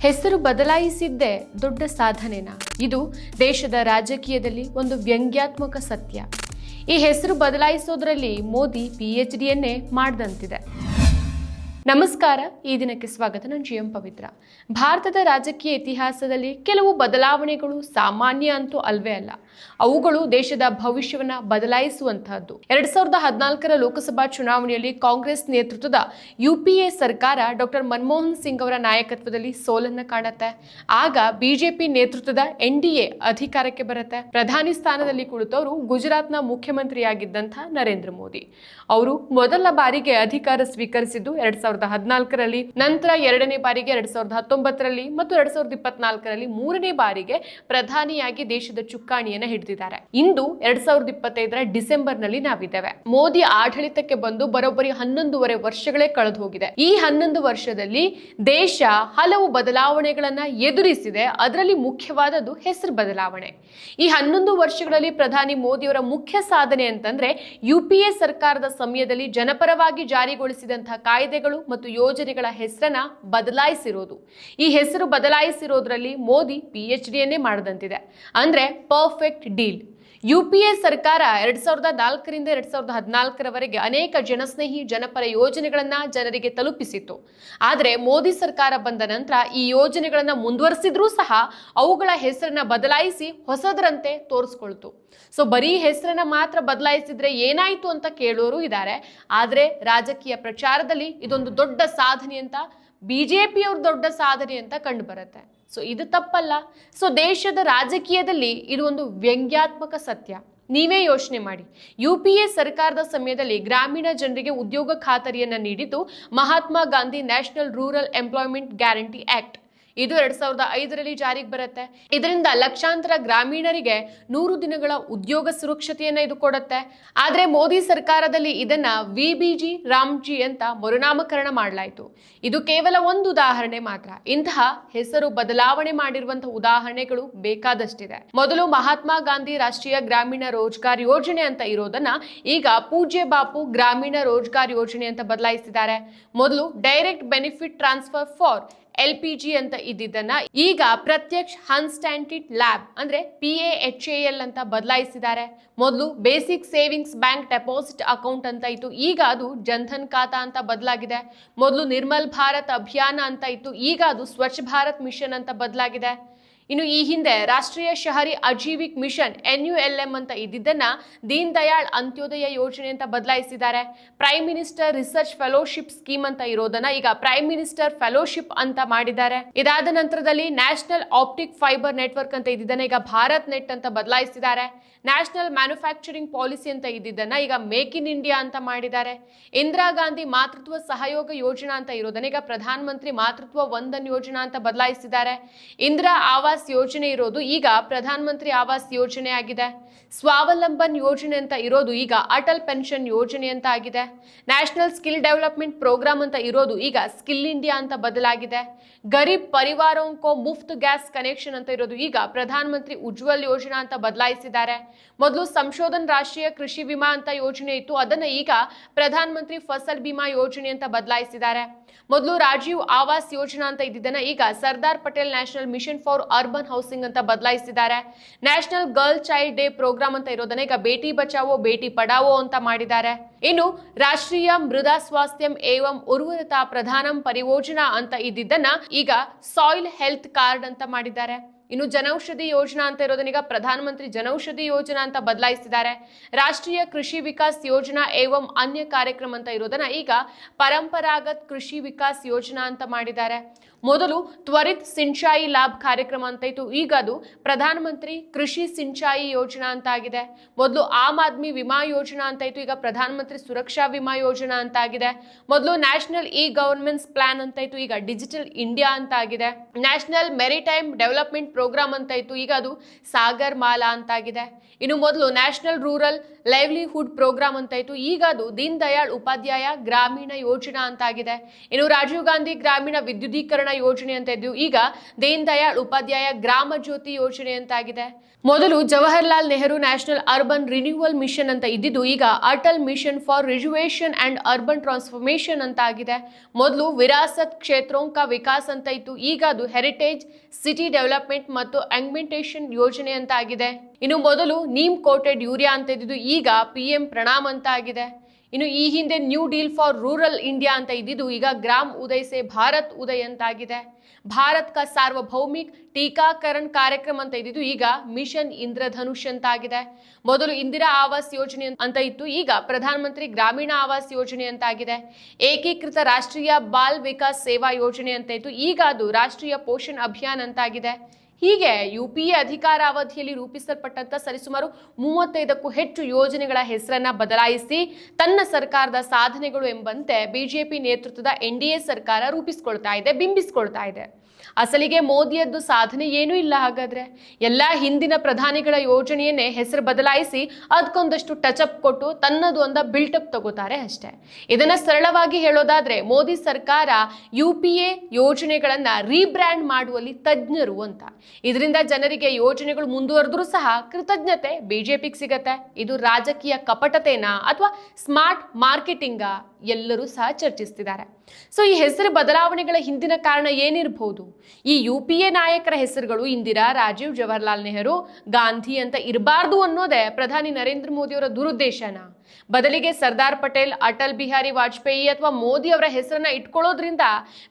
ಹೆಸರು ಬದಲಾಯಿಸಿದ್ದೇ ದೊಡ್ಡ ಸಾಧನೆನಾ? ಇದು ದೇಶದ ರಾಜಕೀಯದಲ್ಲಿ ಒಂದು ವ್ಯಂಗ್ಯಾತ್ಮಕ ಸತ್ಯ. ಈ ಹೆಸರು ಬದಲಾಯಿಸೋದ್ರಲ್ಲಿ ಮೋದಿ ಪಿ ಎಚ್ ಡಿಯನ್ನೇ ಮಾಡ್ದಂತಿದೆ. ನಮಸ್ಕಾರ, ಈ ದಿನಕ್ಕೆ ಸ್ವಾಗತ. ನಾನು ಜಿ ಎಂ ಪವಿತ್ರ. ಭಾರತದ ರಾಜಕೀಯ ಇತಿಹಾಸದಲ್ಲಿ ಕೆಲವು ಬದಲಾವಣೆಗಳು ಸಾಮಾನ್ಯ ಅಂತೂ ಅಲ್ವೇ ಅಲ್ಲ. ಅವುಗಳು ದೇಶದ ಭವಿಷ್ಯವನ್ನ ಬದಲಾಯಿಸುವಂತಹದ್ದು. ಎರಡ್ ಸಾವಿರದ ಹದಿನಾಲ್ಕರ ಲೋಕಸಭಾ ಚುನಾವಣೆಯಲ್ಲಿ ಕಾಂಗ್ರೆಸ್ ನೇತೃತ್ವದ ಯುಪಿಎ ಸರ್ಕಾರ ಡಾಕ್ಟರ್ ಮನಮೋಹನ್ ಸಿಂಗ್ ಅವರ ನಾಯಕತ್ವದಲ್ಲಿ ಸೋಲನ್ನ ಕಾಣುತ್ತೆ. ಆಗ ಬಿಜೆಪಿ ನೇತೃತ್ವದ ಎನ್ ಡಿ ಅಧಿಕಾರಕ್ಕೆ ಬರುತ್ತೆ. ಪ್ರಧಾನಿ ಸ್ಥಾನದಲ್ಲಿ ಕುಳಿತವರು ಗುಜರಾತ್ನ ಮುಖ್ಯಮಂತ್ರಿಯಾಗಿದ್ದಂಥ ನರೇಂದ್ರ ಮೋದಿ. ಅವರು ಮೊದಲ ಬಾರಿಗೆ ಅಧಿಕಾರ ಸ್ವೀಕರಿಸಿದ್ದು ಎರಡ್ ಸಾವಿರದ ಹದಿನಾಲ್ಕರಲ್ಲಿ, ನಂತರ ಎರಡನೇ ಬಾರಿಗೆ ಎರಡ್ ಸಾವಿರದ ಹತ್ತೊಂಬತ್ತರಲ್ಲಿ ಮತ್ತು ಎರಡ್ ಸಾವಿರದ ಇಪ್ಪತ್ನಾಲ್ಕರಲ್ಲಿ ಮೂರನೇ ಬಾರಿಗೆ ಪ್ರಧಾನಿಯಾಗಿ ದೇಶದ ಚುಕ್ಕಾಣಿಯನ್ನ ಹಿಡಿದಿದ್ದಾರೆ. ಇಂದು ಎರಡ್ ಸಾವಿರದ ಇಪ್ಪತ್ತೈದರ ಡಿಸೆಂಬರ್ನಲ್ಲಿ ನಾವಿದ್ದೇವೆ. ಮೋದಿ ಆಡಳಿತಕ್ಕೆ ಬಂದು ಬರೋಬ್ಬರಿ ಹನ್ನೊಂದೂವರೆ ವರ್ಷಗಳೇ ಕಳೆದು ಹೋಗಿದೆ ಈ ಹನ್ನೊಂದು ವರ್ಷದಲ್ಲಿ ದೇಶ ಹಲವು ಬದಲಾವಣೆಗಳನ್ನ ಎದುರಿಸಿದೆ. ಅದರಲ್ಲಿ ಮುಖ್ಯವಾದದ್ದು ಹೆಸರು ಬದಲಾವಣೆ. ಈ ಹನ್ನೊಂದು ವರ್ಷಗಳಲ್ಲಿ ಪ್ರಧಾನಿ ಮೋದಿಯವರ ಮುಖ್ಯ ಸಾಧನೆ ಅಂತಂದ್ರೆ ಯುಪಿಎ ಸರ್ಕಾರದ ಸಮಯದಲ್ಲಿ ಜನಪರವಾಗಿ ಜಾರಿಗೊಳಿಸಿದಂತಹ ಕಾಯ್ದೆಗಳು ಮತ್ತು ಯೋಜನೆಗಳ ಹೆಸರನ್ನ ಬದಲಾಯಿಸಿರೋದು. ಈ ಹೆಸರು ಬದಲಾಯಿಸಿರೋದ್ರಲ್ಲಿ ಮೋದಿ ಪಿ ಎಚ್ ಡಿಯನ್ನೇ ಮಾಡದಂತಿದೆ. ಅಂದ್ರೆ ಪರ್ಫೆಕ್ಟ್ ಡೀಲ್ ಯುಪಿಎ ಸರ್ಕಾರ ಎರಡ್ ಸಾವಿರದ ನಾಲ್ಕರಿಂದ ಎರಡ್ ಸಾವಿರದ ಹದಿನಾಲ್ಕರವರೆಗೆ ಅನೇಕ ಜನಸ್ನೇಹಿ ಜನಪರ ಯೋಜನೆಗಳನ್ನ ಜನರಿಗೆ ತಲುಪಿಸಿತ್ತು. ಆದರೆ ಮೋದಿ ಸರ್ಕಾರ ಬಂದ ನಂತರ ಈ ಯೋಜನೆಗಳನ್ನ ಮುಂದುವರಿಸಿದ್ರೂ ಸಹ ಅವುಗಳ ಹೆಸರನ್ನ ಬದಲಾಯಿಸಿ ಹೊಸದರಂತೆ ತೋರಿಸ್ಕೊಳ್ತು. ಸೊ ಬರೀ ಹೆಸರನ್ನ ಮಾತ್ರ ಬದಲಾಯಿಸಿದ್ರೆ ಏನಾಯಿತು ಅಂತ ಕೇಳೋರು ಇದ್ದಾರೆ ಆದರೆ ರಾಜಕೀಯ ಪ್ರಚಾರದಲ್ಲಿ ಇದೊಂದು ದೊಡ್ಡ ಸಾಧನೆ ಅಂತ, ಬಿಜೆಪಿಯವ್ರ ದೊಡ್ಡ ಸಾಧನೆ ಅಂತ ಕಂಡು ಬರುತ್ತೆ. ಸೊ ಇದು ತಪ್ಪಲ್ಲ. ಸೊ ದೇಶದ ರಾಜಕೀಯದಲ್ಲಿ ಇದು ಒಂದು ವ್ಯಂಗ್ಯಾತ್ಮಕ ಸತ್ಯ. ನೀವೇ ಯೋಚನೆ ಮಾಡಿ. ಯು ಪಿ ಎ ಸರ್ಕಾರದ ಸಮಯದಲ್ಲಿ ಗ್ರಾಮೀಣ ಜನರಿಗೆ ಉದ್ಯೋಗ ಖಾತರಿಯನ್ನು ನೀಡಿದ್ದು Mahatma Gandhi national rural employment guarantee act. ಇದು ಎರಡ್ ಸಾವಿರದ ಐದರಲ್ಲಿ ಜಾರಿಗೆ ಬರುತ್ತೆ. ಇದರಿಂದ ಲಕ್ಷಾಂತರ ಗ್ರಾಮೀಣರಿಗೆ ನೂರು ದಿನಗಳ ಉದ್ಯೋಗ ಸುರಕ್ಷತೆಯನ್ನ ಇದು ಕೊಡುತ್ತೆ. ಆದ್ರೆ ಮೋದಿ ಸರ್ಕಾರದಲ್ಲಿ ಇದನ್ನ ವಿ ಬಿ ಜಿ ರಾಮ್ಜಿ ಅಂತ ಮರುನಾಮಕರಣ ಮಾಡಲಾಯಿತು. ಇದು ಕೇವಲ ಒಂದು ಉದಾಹರಣೆ ಮಾತ್ರ. ಇಂತಹ ಹೆಸರು ಬದಲಾವಣೆ ಮಾಡಿರುವಂತಹ ಉದಾಹರಣೆಗಳು ಬೇಕಾದಷ್ಟಿದೆ. ಮೊದಲು ಮಹಾತ್ಮ ಗಾಂಧಿ ರಾಷ್ಟ್ರೀಯ ಗ್ರಾಮೀಣ ರೋಜ್ಗಾರ್ ಯೋಜನೆ ಅಂತ ಇರೋದನ್ನ ಈಗ ಪೂಜ್ಯ ಬಾಪು ಗ್ರಾಮೀಣ ರೋಜ್ಗಾರ್ ಯೋಜನೆ ಅಂತ ಬದಲಾಯಿಸಿದ್ದಾರೆ ಮೊದಲು direct benefit transfer for L P G ಅಂತ ಇದ್ದಿದ್ದನ್ನ ಈಗ ಪ್ರತ್ಯಕ್ಷ ಅನ್ಸ್ಟ್ಯಾಂಟಿಡ್ ಲ್ಯಾಬ್, ಅಂದ್ರೆ P A H A L ಅಂತ ಬದಲಾಯಿಸಿದ್ದಾರೆ. ಮೊದಲು basic savings bank deposit account ಅಂತ ಇತ್ತು, ಈಗ ಅದು ಜನ್ಧನ್ ಖಾತಾ ಅಂತ ಬದಲಾಗಿದೆ. ಮೊದಲು ನಿರ್ಮಲ್ ಭಾರತ್ ಅಭಿಯಾನ ಅಂತ ಇತ್ತು, ಈಗ ಅದು ಸ್ವಚ್ಛ ಭಾರತ್ ಮಿಷನ್ ಅಂತ ಬದಲಾಗಿದೆ. ಇನ್ನು ಈ ಹಿಂದೆ ರಾಷ್ಟ್ರೀಯ ಶಹರಿ Ajeevika mission N U L M ಅಂತ ಇದ್ದಿದ್ದನ್ನ ದೀನ್ ದಯಾಳ್ ಅಂತ್ಯೋದಯ ಯೋಜನೆ ಅಂತ ಬದಲಾಯಿಸಿದ್ದಾರೆ. Prime minister research fellowship scheme ಅಂತ ಇರೋದನ್ನ ಈಗ ಪ್ರೈಮ್ ಮಿನಿಸ್ಟರ್ ಫೆಲೋಶಿಪ್ ಅಂತ ಮಾಡಿದ್ದಾರೆ. ಇದಾದ ನಂತರದಲ್ಲಿ ನ್ಯಾಷನಲ್ ಆಪ್ಟಿಕ್ ಫೈಬರ್ ನೆಟ್ವರ್ಕ್ ಅಂತ ಇದ್ದಿದ್ದನ್ನ ಈಗ ಭಾರತ್ ನೆಟ್ ಅಂತ ಬದಲಾಯಿಸಿದ್ದಾರೆ. ನ್ಯಾಷನಲ್ ಮ್ಯಾನುಫ್ಯಾಕ್ಚರಿಂಗ್ ಪಾಲಿಸಿ ಅಂತ ಇದ್ದಿದ್ದನ್ನ ಈಗ ಮೇಕ್ ಇನ್ ಇಂಡಿಯಾ ಅಂತ ಮಾಡಿದ್ದಾರೆ. ಇಂದಿರಾ ಗಾಂಧಿ ಮಾತೃತ್ವ ಸಹಯೋಗ ಯೋಜನಾ ಅಂತ ಇರೋದನ್ನ ಈಗ ಪ್ರಧಾನಮಂತ್ರಿ ಮಾತೃತ್ವ ವಂದನ್ ಯೋಜನಾ ಅಂತ ಬದಲಾಯಿಸಿದ್ದಾರೆ. ಇಂದಿರಾ ಆವಾಸ್ ಯೋಜನೆ ಇರೋದು ಈಗ ಪ್ರಧಾನ ಮಂತ್ರಿ ಆವಾಸ್ ಯೋಜನೆ ಆಗಿದೆ. ಸ್ವಾವಲಂಬನ್ ಯೋಜನೆ ಅಂತ ಇರೋದು ಈಗ ಅಟಲ್ ಪೆನ್ಷನ್ ಯೋಜನೆ ಅಂತ ಆಗಿದೆ. ನ್ಯಾಷನಲ್ ಸ್ಕಿಲ್ ಡೆವಲಪ್ಮೆಂಟ್ ಪ್ರೋಗ್ರಾಮ್ ಅಂತ ಇರೋದು ಈಗ ಸ್ಕಿಲ್ ಇಂಡಿಯಾ ಅಂತ ಬದಲಾಗಿದೆ. ಗರೀಬ್ ಪರಿವಾರಕ್ಕೋ ಮುಫ್ತ್ ಗ್ಯಾಸ್ ಕನೆಕ್ಷನ್ ಅಂತ ಇರೋದು ಈಗ ಪ್ರಧಾನ ಮಂತ್ರಿ ಉಜ್ವಲ್ ಯೋಜನಾ ಅಂತ ಬದಲಾಯಿಸಿದ್ದಾರೆ. ಮೊದಲು ಸಂಶೋಧನ್ ರಾಷ್ಟ್ರೀಯ ಕೃಷಿ ವಿಮಾ ಅಂತ ಯೋಜನೆ ಇತ್ತು, ಅದನ್ನ ಈಗ ಪ್ರಧಾನ ಮಂತ್ರಿ ಫಸಲ್ ಬಿಮಾ ಯೋಜನೆ ಅಂತ ಬದಲಾಯಿಸಿದ್ದಾರೆ. ಮೊದಲು ರಾಜೀವ್ ಆವಾಸ್ ಯೋಜನಾ ಅಂತ ಇದ್ದಿದ್ದನ್ನ ಈಗ Sardar Patel national mission for housing ಅಂತ ಬದಲಾಯಿಸಿದ್ದಾರೆ. National girl child day programme ಅಂತ ಇರೋದನ್ನ ಈಗ ಬೇಟಿ ಬಚಾವೋ, ಬೇಟಿ ಪಡಾವೋ ಅಂತ ಮಾಡಿದ್ದಾರೆ. ಇನ್ನು ರಾಷ್ಟ್ರೀಯ ಮೃದಾ ಸ್ವಾಸ್ಥ್ಯಂ ಏವಂ ಉರ್ವರತಾ ಪ್ರಧಾನಂ ಪರಿಯೋಜನಾ ಅಂತ ಇದ್ದಿದ್ದನ್ನ ಈಗ ಸಾಯಿಲ್ ಹೆಲ್ತ್ ಕಾರ್ಡ್ ಅಂತ ಮಾಡಿದ್ದಾರೆ. ಇನ್ನು ಜನೌಷಧಿ ಯೋಜನಾ ಅಂತ ಇರೋದನ್ನೀಗ ಪ್ರಧಾನಮಂತ್ರಿ ಜನೌಷಧಿ ಯೋಜನಾ ಅಂತ ಬದಲಾಯಿಸಿದ್ದಾರೆ ರಾಷ್ಟ್ರೀಯ ಕೃಷಿ ವಿಕಾಸ್ ಯೋಜನಾ ಏವಂ ಅನ್ಯ ಕಾರ್ಯಕ್ರಮ ಅಂತ ಇರೋದನ್ನ ಈಗ ಪರಂಪರಾಗತ್ ಕೃಷಿ ವಿಕಾಸ್ ಯೋಜನಾ ಅಂತ ಮಾಡಿದ್ದಾರೆ. ಮೊದಲು ತ್ವರಿತ್ ಸಿಂಚಾಯಿ ಲಾಭ್ ಕಾರ್ಯಕ್ರಮ ಅಂತ ಇತ್ತು. ಈಗ ಅದು ಪ್ರಧಾನಮಂತ್ರಿ ಕೃಷಿ ಸಿಂಚಾಯಿ ಯೋಜನಾ ಅಂತ ಆಗಿದೆ. ಮೊದಲು ಆಮ್ ಆದ್ಮಿ ವಿಮಾ ಯೋಜನಾ ಅಂತ ಇತ್ತು. ಈಗ ಪ್ರಧಾನಮಂತ್ರಿ ಸುರಕ್ಷಾ ವಿಮಾ ಯೋಜನಾ ಅಂತ ಆಗಿದೆ. ಮೊದಲು ನ್ಯಾಷನಲ್ ಇ ಗವರ್ನೆನ್ಸ್ ಪ್ಲಾನ್ ಅಂತ ಇತ್ತು. ಈಗ ಡಿಜಿಟಲ್ ಇಂಡಿಯಾ ಅಂತ ಆಗಿದೆ. ನ್ಯಾಷನಲ್ ಮೆರಿಟೈಮ್ ಡೆವಲಪ್ಮೆಂಟ್ ಪ್ರೋಗ್ರಾಮ್ ಅಂತ ಇತ್ತು. ಈಗ ಅದು ಸಾಗರ್ ಮಾಲಾ ಅಂತಾಗಿದೆ. ಇನ್ನು ಮೊದಲು ನ್ಯಾಷನಲ್ ರೂರಲ್ ಲೈವ್ಲಿಹುಡ್ ಪ್ರೋಗ್ರಾಮ್ ಅಂತ ಇತ್ತು. ಈಗ ಅದು ದೀನ್ ದಯಾಳ್ ಉಪಾಧ್ಯಾಯ ಗ್ರಾಮೀಣ ಯೋಜನಾ ಅಂತಾಗಿದೆ. ಇನ್ನು ರಾಜೀವ್ ಗಾಂಧಿ ಗ್ರಾಮೀಣ ವಿದ್ಯುದೀಕರಣ ಯೋಜನೆ ಅಂತ ಇದ್ದು ಈಗ ದೀನ್ ದಯಾಳ್ ಉಪಾಧ್ಯಾಯ ಗ್ರಾಮ ಜ್ಯೋತಿ ಯೋಜನೆ ಅಂತಾಗಿದೆ. ಮೊದಲು Jawaharlal Nehru national urban renewal mission ಅಂತ ಇದ್ದಿದ್ದು, ಈಗ Atal mission for rejuvenation and urban transformation ಅಂತ ಆಗಿದೆ ಮೊದಲು ವಿರಾಸತ್ ಕ್ಷೇತ್ರೋಂಕ ವಿಕಾಸ್ ಅಂತ ಇತ್ತು. ಈಗ ಅದು ಹೆರಿಟೇಜ್ ಸಿಟಿ ಡೆವಲಪ್ಮೆಂಟ್ ಮತ್ತು ಅಂಗ್ಮೆಂಟೇಷನ್ ಯೋಜನೆ ಅಂತ ಆಗಿದೆ. ಇನ್ನು ಮೊದಲು ನೀಮ್ ಕೋಟೆಡ್ ಯೂರಿಯಾ ಅಂತ ಇದ್ದಿದ್ದು ಈಗ ಪಿ ಎಂ ಪ್ರಣಾಮ್ ಅಂತ ಆಗಿದೆ. ಇನ್ನು ಈ ಹಿಂದೆ new deal for rural India ಅಂತ ಇದ್ದಿದ್ದು ಈಗ ಗ್ರಾಮ್ ಉದಯ್ ಸೆ ಭಾರತ್ ಉದಯ್ ಅಂತಾಗಿದೆ ಭಾರತ್ ಕಾ ಸಾರ್ವಭೌಮಿಕ್ ಟೀಕಾಕರಣ್ ಕಾರ್ಯಕ್ರಮ ಅಂತ ಇದ್ದಿದ್ದು ಈಗ ಮಿಷನ್ ಇಂದ್ರಧನುಷ್ ಅಂತ ಆಗಿದೆ. ಮೊದಲು ಇಂದಿರಾ ಆವಾಸ್ ಯೋಜನೆ ಅಂತ ಇತ್ತು, ಈಗ ಪ್ರಧಾನಮಂತ್ರಿ ಗ್ರಾಮೀಣ ಆವಾಸ್ ಯೋಜನೆ ಅಂತ ಆಗಿದೆ. ಏಕೀಕೃತ ರಾಷ್ಟ್ರೀಯ ಬಾಲ್ ವಿಕಾಸ್ ಸೇವಾ ಯೋಜನೆ ಅಂತ ಇತ್ತು, ಈಗ ಅದು ರಾಷ್ಟ್ರೀಯ ಪೋಷಣ್ ಅಭಿಯಾನ್ ಅಂತಾಗಿದೆ ಹೀಗೆ ಯು ಪಿ ಎ ಅಧಿಕಾರಾವಧಿಯಲ್ಲಿ ರೂಪಿಸಲ್ಪಟ್ಟಂತ ಸರಿಸುಮಾರು ಮೂವತ್ತೈದಕ್ಕೂ ಹೆಚ್ಚು ಯೋಜನೆಗಳ ಹೆಸರನ್ನ ಬದಲಾಯಿಸಿ ತನ್ನ ಸರ್ಕಾರದ ಸಾಧನೆಗಳು ಎಂಬಂತೆ ಬಿಜೆಪಿ ನೇತೃತ್ವದ ಎನ್ ಸರ್ಕಾರ ರೂಪಿಸ್ಕೊಳ್ತಾ ಇದೆ, ಬಿಂಬಿಸ್ಕೊಳ್ತಾ ಇದೆ. ಅಸಲಿಗೆ ಮೋದಿಯದ್ದು ಸಾಧನೆ ಏನೂ ಇಲ್ಲ ಹಾಗಾದ್ರೆ? ಎಲ್ಲ ಹಿಂದಿನ ಪ್ರಧಾನಿಗಳ ಯೋಜನೆಯನ್ನೇ ಹೆಸರು ಬದಲಾಯಿಸಿ ಅದಕ್ಕೊಂದಷ್ಟು ಟಚ್ ಅಪ್ ಕೊಟ್ಟು ತನ್ನದು ಒಂದ ಬಿಲ್ಟಪ್ ತಗೋತಾರೆ ಅಷ್ಟೇ. ಇದನ್ನ ಸರಳವಾಗಿ ಹೇಳೋದಾದ್ರೆ ಮೋದಿ ಸರ್ಕಾರ ಯು ಪಿ ಎ ಯೋಜನೆಗಳನ್ನ ರೀಬ್ರ್ಯಾಂಡ್ ಮಾಡುವಲ್ಲಿ ತಜ್ಞರು ಅಂತ. ಇದರಿಂದ ಜನರಿಗೆ ಯೋಜನೆಗಳು ಮುಂದುವರೆದ್ರೂ ಸಹ ಕೃತಜ್ಞತೆ ಬಿಜೆಪಿಗೆ ಸಿಗತ್ತೆ. ಇದು ರಾಜಕೀಯ ಕಪಟತೆನಾ ಅಥವಾ ಸ್ಮಾರ್ಟ್ ಮಾರ್ಕೆಟಿಂಗ ಎಲ್ಲರೂ ಸಹ ಚರ್ಚಿಸ್ತಿದ್ದಾರೆ. ಸೊ ಈ ಹೆಸರು ಬದಲಾವಣೆಗಳ ಹಿಂದಿನ ಕಾರಣ ಏನಿರಬಹುದು? ಈ ಯು ಪಿ ಎ ನಾಯಕರ ಹೆಸರುಗಳು ಇಂದಿರಾ, ರಾಜೀವ್, ಜವಾಹರ್ಲಾಲ್ ನೆಹರು, ಗಾಂಧಿ ಅಂತ ಇರಬಾರ್ದು ಅನ್ನೋದೇ ಪ್ರಧಾನಿ ನರೇಂದ್ರ ಮೋದಿಯವರ ದುರುದ್ದೇಶನ. ಬದಲಿಗೆ ಸರ್ದಾರ್ ಪಟೇಲ್, ಅಟಲ್ ಬಿಹಾರಿ ವಾಜಪೇಯಿ ಅಥವಾ ಮೋದಿ ಅವರ ಹೆಸರನ್ನ ಇಟ್ಕೊಳ್ಳೋದ್ರಿಂದ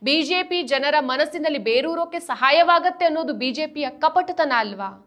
ಬಿಜೆಪಿ ಜನರ ಮನಸ್ಸಿನಲ್ಲಿ ಬೇರೂರೋಕೆ ಸಹಾಯವಾಗತ್ತೆ ಅನ್ನೋದು ಬಿಜೆಪಿಯ ಕಪಟತನ ಅಲ್ವಾ?